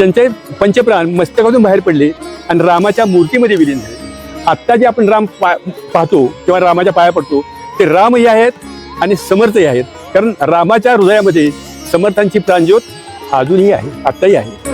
त्यांचे पंचप्राण मस्तकातून बाहेर पडले आणि रामाच्या मूर्तीमध्ये विलीन झाले. आत्ता जे आपण राम पा पाहतो किंवा रामाच्या पाया पडतो ते रामही आहेत आणि समर्थही आहेत. कारण रामाच्या हृदयामध्ये समर्थांची प्राणज्योत अजूनही आहे आत्ताही आहे.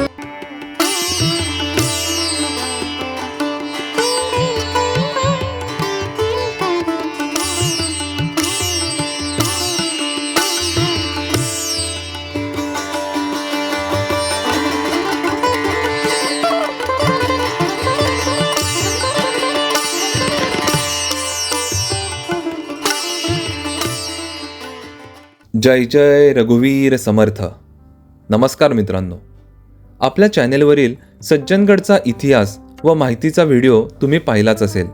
जय जय रघुवीर समर्थ. नमस्कार मित्रांनो. आपल्या चॅनेलवरील सज्जनगडचा इतिहास व माहितीचा व्हिडिओ तुम्ही पाहिलाच असेल.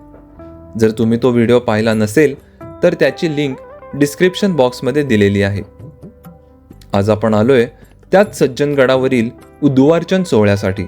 जर तुम्ही तो व्हिडिओ पाहिला नसेल तर त्याची लिंक डिस्क्रिप्शन बॉक्समध्ये दिलेली आहे. आज आपण आलोय त्याच सज्जनगडावरील उद्वार्चन सोहळ्यासाठी.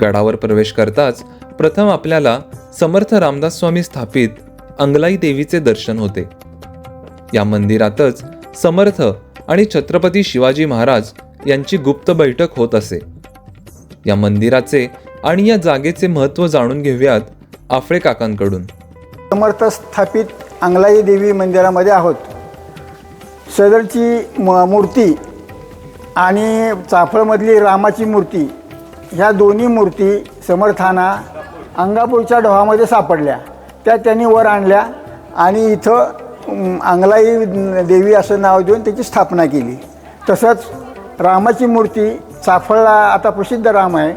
गडावर प्रवेश करताच प्रथम आपल्याला समर्थ रामदास स्वामी स्थापित अंगलाई देवीचे दर्शन होते. या मंदिरातच समर्थ आणि छत्रपती शिवाजी महाराज यांची गुप्त बैठक होत असे. या मंदिराचे आणि या जागेचे महत्त्व जाणून घेऊयात आफळे काकांकडून. समर्थ स्थापित अंगलाई देवी मंदिरामध्ये आहोत. सदरची म मूर्ती आणि चाफळमधली रामाची मूर्ती ह्या दोन्ही मूर्ती समर्थांना अंगापूरच्या डोहामध्ये सापडल्या. त्या त्यांनी वर आणल्या आणि इथं अंगलाई देवी असं नाव देऊन त्याची स्थापना केली. तसंच रामाची मूर्ती चाफळला आता प्रसिद्ध राम आहे.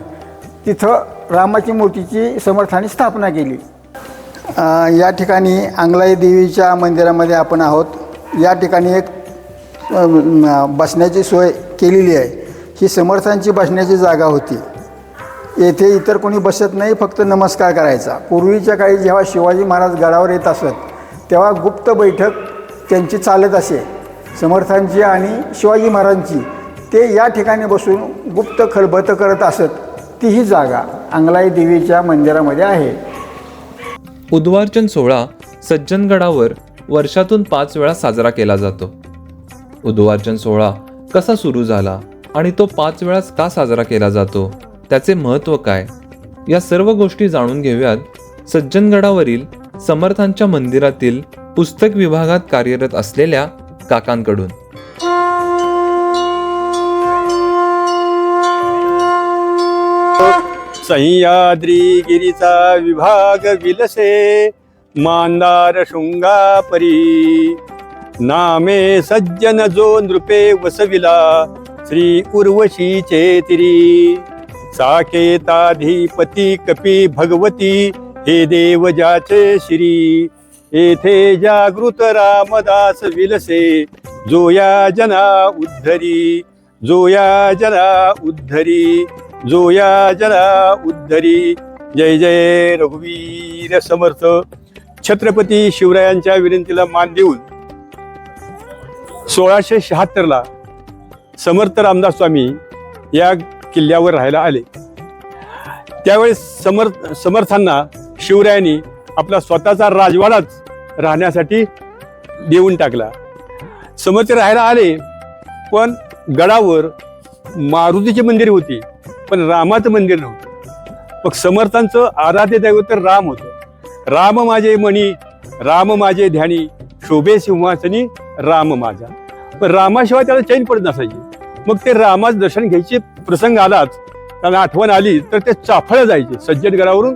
तिथं रामाची मूर्तीची समर्थाने स्थापना केली. या ठिकाणी अंगलाई देवीच्या मंदिरामध्ये आपण आहोत. या ठिकाणी एक बसण्याची सोय केलेली आहे. ही समर्थांची बसण्याची जागा होती. येथे इतर कोणी बसत नाही फक्त नमस्कार करायचा. पूर्वीच्या काळी जेव्हा शिवाजी महाराज गडावर येत असत तेव्हा गुप्त बैठक त्यांची चालत असे. समर्थांची आणि शिवाजी महाराजांची ते या ठिकाणी बसून गुप्त खलबत करत असत. ती ही जागा अंगलाई देवीच्या मंदिरामध्ये आहे. उद्वार्चन सोहळा सज्जनगडावर वर्षातून पाच वेळा साजरा केला जातो. उद्वार्चन सोहळा कसा सुरू झाला आणि तो पाच वेळाच का साजरा केला जातो? त्याचे महत्त्व काय? या सर्व गोष्टी जाणून घेऊयात सज्जनगडावरील समर्थांच्या मंदिरातील पुस्तक विभागात कार्यरत असलेल्या काकांकडून. सह्याद्री गिरीचा विभाग विलसे मांदार शृंगापरी. नामे सज्जन जो नृपे वसविला श्री उर्वशीचे तिरी साकेताधिपती कपी भगवती हे देव जाचे श्री. येथे जागृत रामदास विलसे जो या जना उद्धरी जो या जना उद्धरी जो या जना उद्धरी. जय जय रघुवीर समर्थ. छत्रपती शिवरायांच्या विनंतीला मान देऊन सोळाशे शहात्तरला समर्थ रामदास स्वामी या किल्ल्यावर राहायला आले. त्यावेळेस समर्थ समर्थांना शिवरायांनी आपला स्वतःचा राजवाडाच राहण्यासाठी देऊन टाकला. समर्थ राहायला आले पण गडावर मारुतीची मंदिर होती पण रामाचं मंदिर नव्हतं. मग समर्थांचं आराध्य दैवत तर राम होतं. राम माझे मणी राम माझे ध्यानी शोभे सिंहासनी राम माझा. पण रामाशिवाय त्याला चैन पडत नसायची. मग ते रामाचं दर्शन घ्यायचे प्रसंग आलाच त्यांना आठवण आली तर ते चाफळं जायचे. सज्जनगडावरून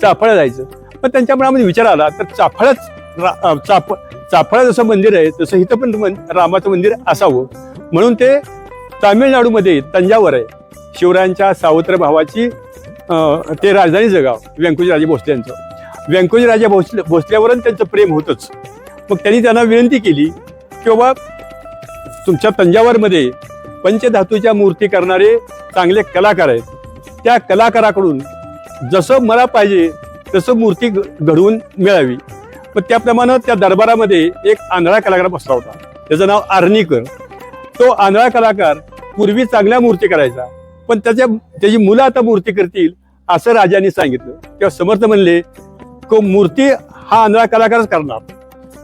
चाफळं जायचं. पण त्यांच्या मनामध्ये विचार आला तर चाफळच रा- चाफ चाफळ जसं मंदिर आहे तसं इथं पण मन- रामाचं मंदिर असावं. म्हणून ते तामिळनाडूमध्ये तंजावर आहे. शिवरायांच्या सावत्र भावाची ते राजधानीचं गाव व्यंकोजीराजे भोसले यांचं. व्यंकोजीराजे भोसले भोसल्यावरून त्यांचं प्रेम होतंच. मग त्यांनी त्यांना विनंती केली की बाबा तुमच्या तंजावरमध्ये पंचधातूच्या मूर्ती करणारे चांगले कलाकार आहेत. त्या कलाकाराकडून जसं मला पाहिजे तसं मूर्ती घ- घडवून मिळावी. मग त्याप्रमाणे त्या दरबारामध्ये एक आंधळा कलाकार बसला होता. त्याचं नाव आर्णीकर. तो आंधळा कलाकार पूर्वी चांगल्या मूर्ती करायचा पण त्याच्या त्याची मुलं आता मूर्ती करतील असं राजांनी सांगितलं. तेव्हा समर्थ म्हणले को मूर्ती हा आंधळा कलाकारच करणार.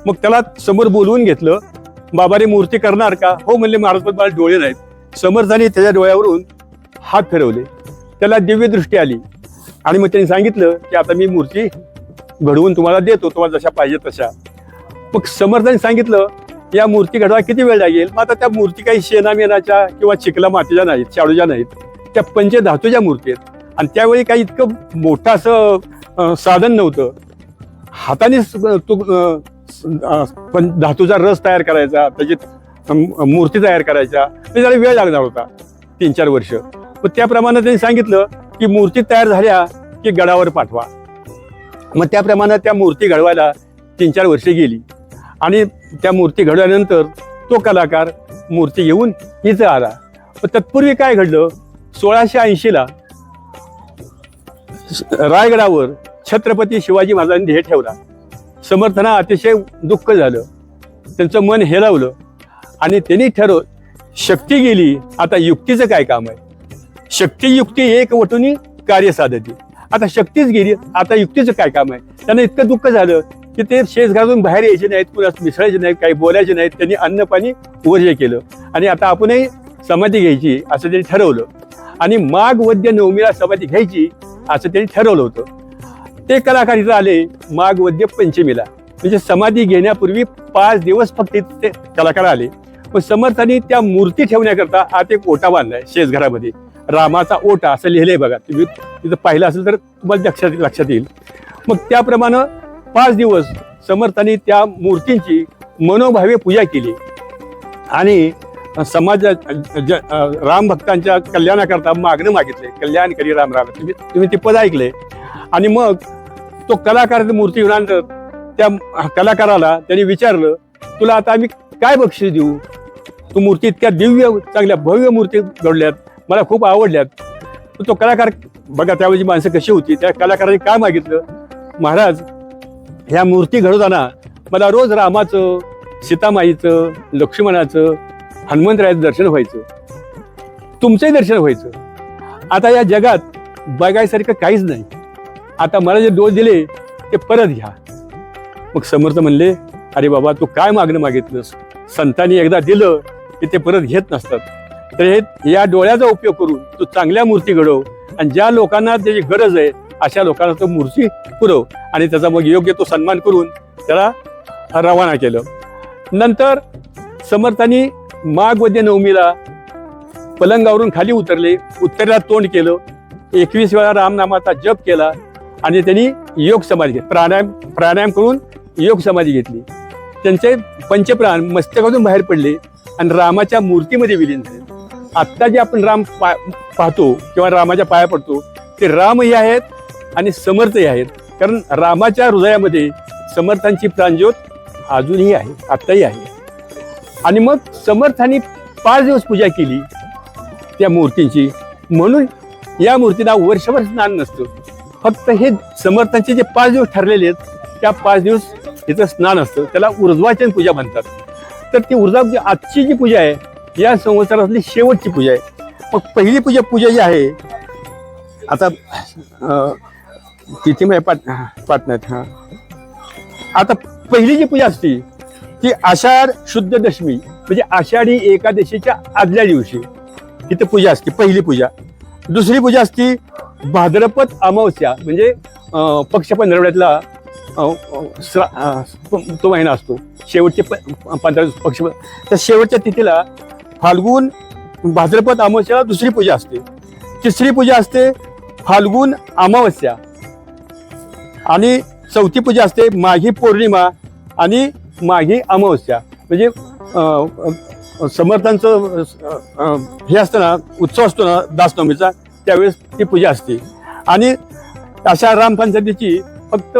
मग त्याला समोर बोलवून घेतलं बाबा रे मूर्ती करणार का? हो म्हणले महाराज पण मला डोळे नाहीत. समर्थाने त्याच्या डोळ्यावरून हात फिरवले. त्याला दिव्यदृष्टी आली. आणि मग त्यांनी सांगितलं की आता मी मूर्ती घडवून तुम्हाला देतो तुम्हाला जशा पाहिजे तशा. मग समर्थाने सांगितलं या मूर्ती घडवा किती वेळ लागेल? मग आता त्या मूर्ती काही शेणामेनाच्या किंवा चिखला मातीच्या नाहीत शाडूच्या नाहीत. त्या पंचधातूच्या मूर्ती आहेत. आणि त्यावेळी काही इतकं मोठं असं साधन नव्हतं. हाताने तो पण धातूचा रस तयार करायचा त्याची मूर्ती तयार करायच्या. ते त्याला वेळ लागणार होता तीन चार वर्ष. मग त्याप्रमाणे त्यांनी सांगितलं की मूर्ती तयार झाल्या की गडावर पाठवा. मग त्याप्रमाणे त्या मूर्ती घडवायला तीन चार वर्षे गेली. आणि त्या मूर्ती घडवल्यानंतर तो कलाकार मूर्ती घेऊन इथं आला. तत्पूर्वी काय घडलं? सोळाशे ऐंशीला रायगडावर छत्रपती शिवाजी महाराजांनी ध्येय ठेवला. समर्थना अतिशय दुःख झालं. त्यांचं मन हेलावलं. आणि त्यांनी ठरव शक्ती गेली आता युक्तीचं काय काम आहे? शक्ती युक्ती एक वटून कार्य साधते. आता शक्तीच गेली आता युक्तीचं काय काम आहे? त्यांना इतकं दुःख झालं की ते शेत घालून बाहेर यायचे नाहीत कुणास मिसळायचे नाहीत काही बोलायचे नाहीत. त्यांनी अन्न पाणी वर्ज केलं. आणि आता आपणही समाधी घ्यायची असं त्यांनी ठरवलं. आणि माघ वद्य नवमीला समाधी घ्यायची असं त्यांनी ठरवलं होतं. ते कलाकार इथं आले माघ वद्य पंचमीला. म्हणजे समाधी घेण्यापूर्वी पाच दिवस फक्त ते कलाकार आले. पण समर्थांनी त्या मूर्ती ठेवण्याकरता आत एक ओटा बांधलाय शेजघरामध्ये. रामाचा ओटा असं लिहिलंय बघा. तुम्ही तिथं पाहिलं असेल तर तुम्हाला लक्षात लक्षात येईल. मग त्याप्रमाणे पाच दिवस समर्थांनी त्या मूर्तींची मनोभावे पूजा केली. आणि समाजा ज- राम भक्तांच्या कल्याणाकरता मागणं मागितले. कल्याण करी राम राम. तुम्ही तुम्ही ते पद ऐकले. आणि मग तो कलाकार मूर्ती घेऊनंतर त्या कलाकाराला त्यांनी विचारलं तुला आता आम्ही काय बक्षीस देऊ? तू मूर्ती इतक्या दिव्य चांगल्या भव्य मूर्ती घडल्यात मला खूप आवडल्यात. तो कलाकार बघा त्यावेळी माणसं कशी होती त्या कलाकाराने काय मागितलं? महाराज ह्या मूर्ती घडवताना मला रोज रामाचं सीतामाईचं लक्ष्मणाचं हनुमंतरायाचं दर्शन व्हायचं. तुमचंही दर्शन व्हायचं. आता या जगात बघायसारखं काहीच नाही. आता मला जे डोस दिले ते परत घ्या. मग समर्थ म्हणले अरे बाबा तू काय मागणं मागितलंस? संतांनी एकदा दिलं की ते परत घेत नसतात. तर हे या डोळ्याचा उपयोग करून तू चांगल्या मूर्ती घडव आणि ज्या लोकांना त्याची गरज आहे अशा लोकांना तो मूर्ती पुरव आणि त्याचा मग योग्य तो सन्मान करून त्याला रवाना केलं. नंतर समर्थांनी माघ वद्य नवमीला पलंगावरून खाली उतरले उत्तरेला तोंड केलं. एकवीस वेळा रामनामाचा जप केला आणि त्यांनी योग समाधी घेतली प्राणायाम प्राणायाम करून योग समाधी घेतली. त्यांचे पंचप्राण मस्तकातून बाहेर पडले. आणि रामाच्या मूर्तीमध्ये विलीन झाले. आत्ता जे आपण राम पा पाहतो किंवा रामाच्या पाया पडतो ते रामही आहेत आणि समर्थही आहेत. कारण रामाच्या हृदयामध्ये समर्थांची प्राणज्योत अजूनही आहे आत्ताही आहे. आणि मग समर्थांनी पाच दिवस पूजा केली त्या मूर्तींची. म्हणून या मूर्तीला वर्षभर स्नान नसतं. फक्त हे समर्थांचे जे पाच दिवस ठरलेले आहेत त्या पाच दिवस याचं स्नान असतं. त्याला ऊर्ध्वाचन पूजा म्हणतात. तर ती ऊर्जा आजची जी पूजा आहे या संवत्सरातली शेवटची पूजा आहे. मग पहिली पूजा पूजा जी आहे आता तिथे म्हणजे पाट पाठ हां. आता पहिली जी पूजा असते ती आषाढ शुद्ध दशमी म्हणजे आषाढी एकादशीच्या आदल्या दिवशी इथं पूजा असते पहिली पूजा. दुसरी पूजा असते भाद्रपद अमावस्या म्हणजे पक्षपण पक्ष पंधरवड्यातला श्रा- तो महिना असतो. शेवटचे प पंधरा दिवस पक्ष त्या शेवटच्या तिथीला फाल्गुन भाद्रपद अमावस्याला दुसरी पूजा असते. तिसरी पूजा असते फाल्गुन अमावस्या. आणि चौथी पूजा असते माघी पौर्णिमा आणि माघी अमावस्या. म्हणजे समर्थांचं हे असतं ना उत्सव असतो ना दासनवमीचा त्यावेळेस ती पूजा असते. आणि अशा रामपंचायतीची फक्त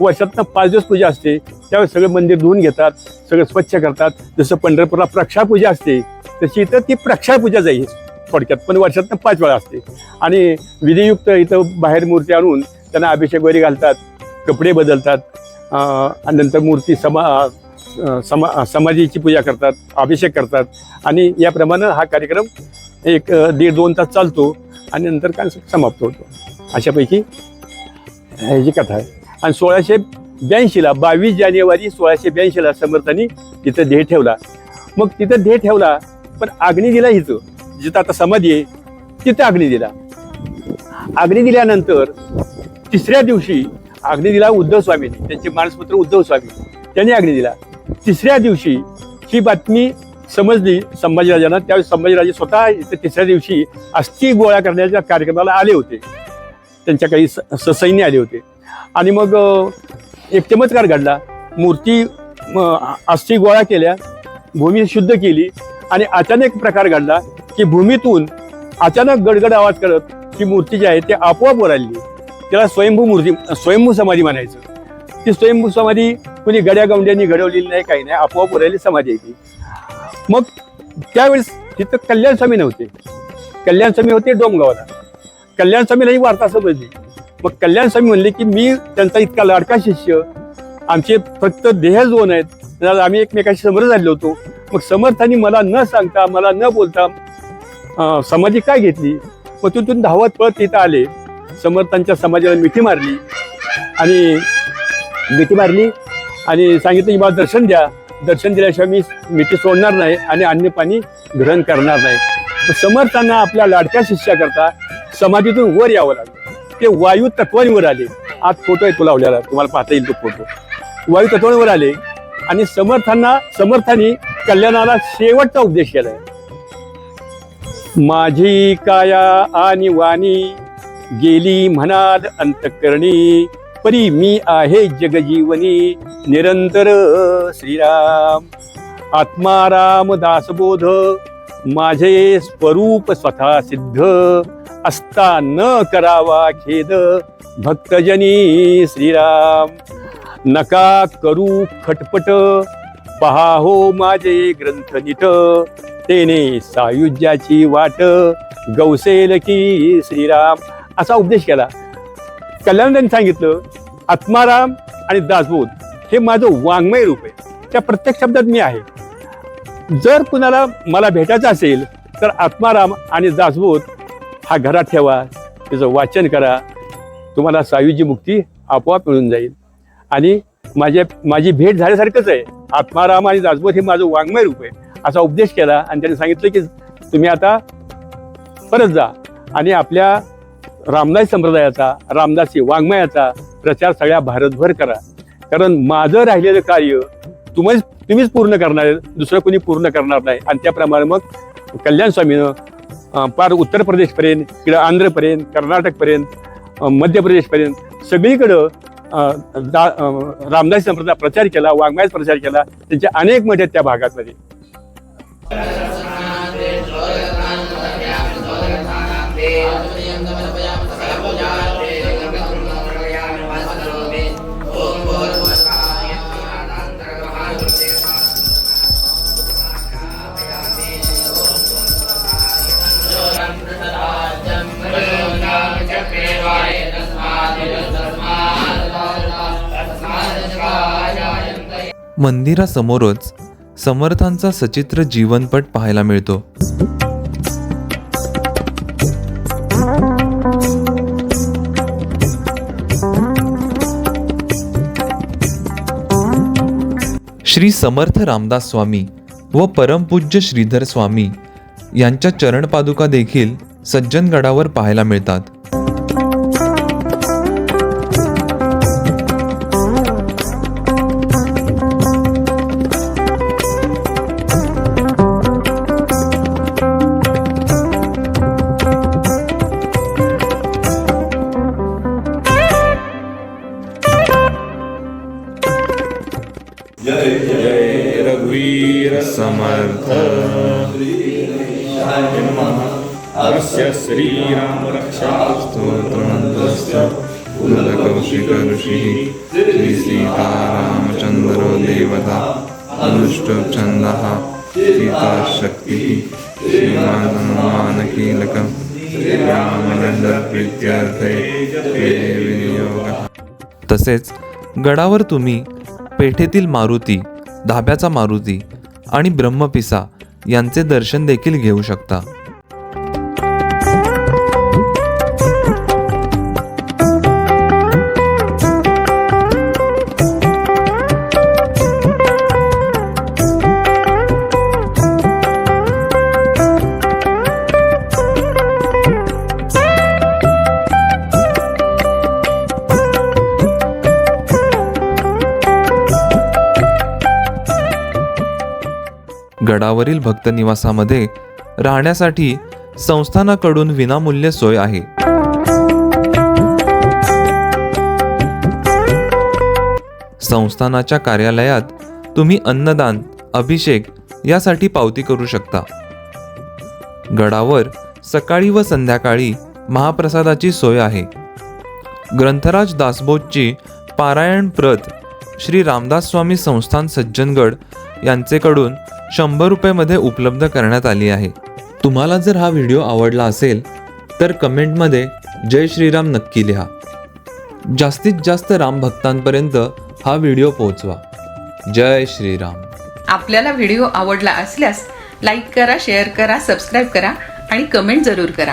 वर्षातनं पाच दिवस पूजा असते. त्यावेळेस सगळे मंदिर धुवून घेतात सगळं स्वच्छ करतात. जसं पंढरपूरला प्रक्षापूजा असते तशी इथं ती प्रक्षापूजा जाईल थोडक्यात पण वर्षातनं पाच वेळा असते. आणि विधियुक्त इथं बाहेर मूर्ती आणून त्यांना अभिषेक वगैरे घालतात कपडे बदलतात आणि नंतर मूर्ती समा समा समाधीची पूजा करतात अभिषेक करतात. आणि याप्रमाणे हा कार्यक्रम एक दीड दोन तास चालतो आणि नंतर काय समाप्त होतो. अशापैकी ह्याची कथा आहे. आणि सोळाशे ब्याऐंशीला बावीस जानेवारी सोळाशे ब्याऐंशीला समर्थांनी तिथं देह ठेवला. मग तिथं देह ठेवला पण अग्नी दिला हिचं. जिथं आता समाधी आहे तिथं अग्नी दिला. अग्नी दिल्यानंतर तिसऱ्या दिवशी अग्नी दिला उद्धव स्वामींनी. त्यांचे मानसपुत्र उद्धव स्वामी त्यांनी अग्नी दिला. तिसऱ्या दिवशी ही बातमी समजली संभाजीराजांना. त्यावेळी संभाजीराजे स्वतः इथं तिसऱ्या दिवशी अस्थि गोळा करण्याच्या कार्यक्रमाला आले होते. त्यांच्या काही स- ससैन्य आले होते. आणि मग एक चमत्कार घडला. मूर्ती अस्थि गोळा केल्या भूमी शुद्ध केली आणि अचानक प्रकार घडला की भूमीतून अचानक गडगड आवाज करत ती मूर्ती जी आहे ती आपोआप वर त्याला स्वयंभू मूर्ती स्वयंभू समाधी म्हणायचं. ती स्वयंभू समाधी कुणी गड्या गवंड्यांनी घडवलेली नाही काही नाही आपोआप वर समाधी आहे ती मग त्यावेळेस तिथं कल्याण स्वामी नव्हते. कल्याण स्वामी होते डोमगावला. कल्याण स्वामीलाही वार्ता समजली. मग कल्याण स्वामी म्हणले की मी त्यांचा इतका लाडका शिष्य. आमचे फक्त देह दोन आहेत आम्ही एकमेकाशी समोर झालेलो होतो. मग समर्थांनी मला न सांगता मला न बोलता समाधी काय घेतली? मग तिथून धावत पळत तिथं आले. समर्थांच्या समाजाला मिठी मारली. आणि मिठी मारली आणि सांगितलं की मला दर्शन द्या. दर्शन दिल्याशिवाय मी मिठी सोडणार नाही आणि अन्य पाणी ग्रहण करणार नाही. समर्थांना आपल्या लाडक्या शिष्याकरता समाधीतून वर यावं लागलं. ते वायू तत्वांवर आले. आज फोटो आहे तो लावलेला तुम्हाला पाहता येईल तो फोटो वायू तत्वांवर आले आणि समर्थांना समर्थांनी कल्याणाला शेवटचा उपदेश केलाय. माझी काया आणि वाणी गेली म्हणाल अंतकरणी परी मी आहे जगजीवनी निरंतर श्रीराम. आत्माराम दासबोध माझे स्वरूप स्वतः सिद्ध. असता न करावा खेद. भक्तजनी श्रीराम नका करू खटपट. पहा हो माझे ग्रंथ नीट. तेने सायुज्याची वाट गौसेल की श्रीराम. असा उपदेश केला. कल्याणदांनी सांगितलं आत्माराम आणि दासबोध हे माझं वाङ्मय रूप आहे. त्या प्रत्येक शब्दात मी आहे. जर कुणाला मला भेटायचं असेल तर आत्माराम आणि दासबोध हा घरात ठेवा त्याचं वाचन करा. तुम्हाला सायुजी मुक्ती आपोआप मिळून जाईल. आणि माझ्या माझी भेट झाल्यासारखंच आहे. आत्माराम आणि दासबोध हे माझं वाङ्मय रूप आहे. असा उपदेश केला आणि त्यांनी सांगितलं की तुम्ही आता परत जा. आणि आपल्या रामदास संप्रदायाचा रामदासी वाङ्मयाचा प्रचार सगळ्या भारतभर करा. कारण माझं राहिलेलं कार्य तुम्हीच तुम्हीच पूर्ण करणार दुसरं कोणी पूर्ण करणार नाही. आणि त्याप्रमाणे मग कल्याण स्वामीनं पार उत्तर प्रदेशपर्यंत इकडं आंध्रपर्यंत कर्नाटकपर्यंत मध्य प्रदेशपर्यंत सगळीकडं अं, रामदास संप्रदाय प्रचार केला वाङ्मयाचा प्रचार केला त्यांच्या अनेक मठ आहेत त्या भागामध्ये मंदिरासमोरच समर्थांचा सचित्र जीवनपट पाहायला मिळतो. श्री समर्थ रामदास स्वामी व परमपूज्य श्रीधर स्वामी यांच्या चरणपादुका देखील सज्जनगडावर पाहायला मिळतात. अनुष्टुप्छन्दः सीताशक्तिः श्रीमान् हनुमानकीलकं विनियोगः। तसेच गडावर तुम्ही पेठेतील मारुती धाब्याचा मारुती आणि ब्रह्मपिसा यांचे दर्शन देखील घेऊ शकता. गडावरील भक्त निवासामध्ये राहण्यासाठी संस्थानाकडून विनामूल्य सोय आहे. संस्थानाच्या कार्यालयात तुम्ही अन्नदान अभिषेक यासाठी पावती करू शकता. गडावर सकाळी व संध्याकाळी महाप्रसादाची सोय आहे. ग्रंथराज दासबोधची पारायण प्रत श्री रामदास स्वामी संस्थान सज्जनगड यांचेकडून शंभर रुपयेमध्ये उपलब्ध करण्यात आली आहे. तुम्हाला जर हा व्हिडिओ आवडला असेल तर कमेंटमध्ये जय श्रीराम नक्की लिहा. जास्तीत जास्त राम भक्तांपर्यंत हा व्हिडिओ पोहोचवा. जय श्रीराम. आपल्याला व्हिडिओ आवडला असल्यास लाईक करा शेअर करा सबस्क्राईब करा आणि कमेंट जरूर करा.